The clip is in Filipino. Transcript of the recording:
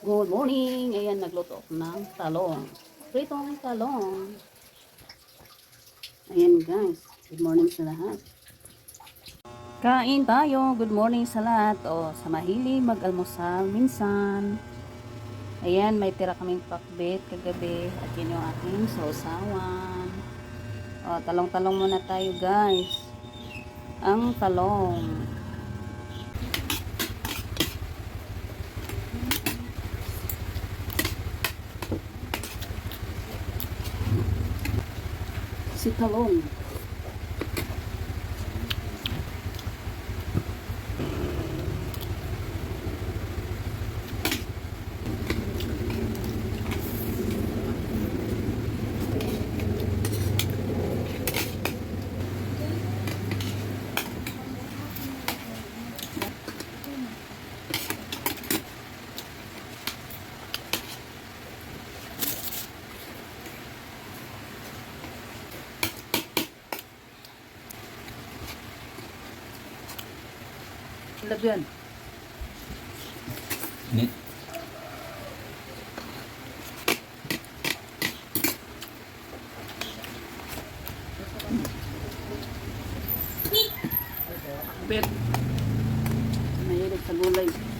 Good morning! Ayan, nagluto ako ng talong. Pritong talong. Ayan guys, good morning sa lahat. Kain tayo, good morning sa lahat. O, sa mahilig mag-almusal minsan. Ayan, may tira kaming pakbet kagabi. At yun yung aking sausawan. O, talong-talong muna tayo guys. Ang talong. si Talon. Tá talong. Lagyan. Ni Bet. Mahilig sa gulay.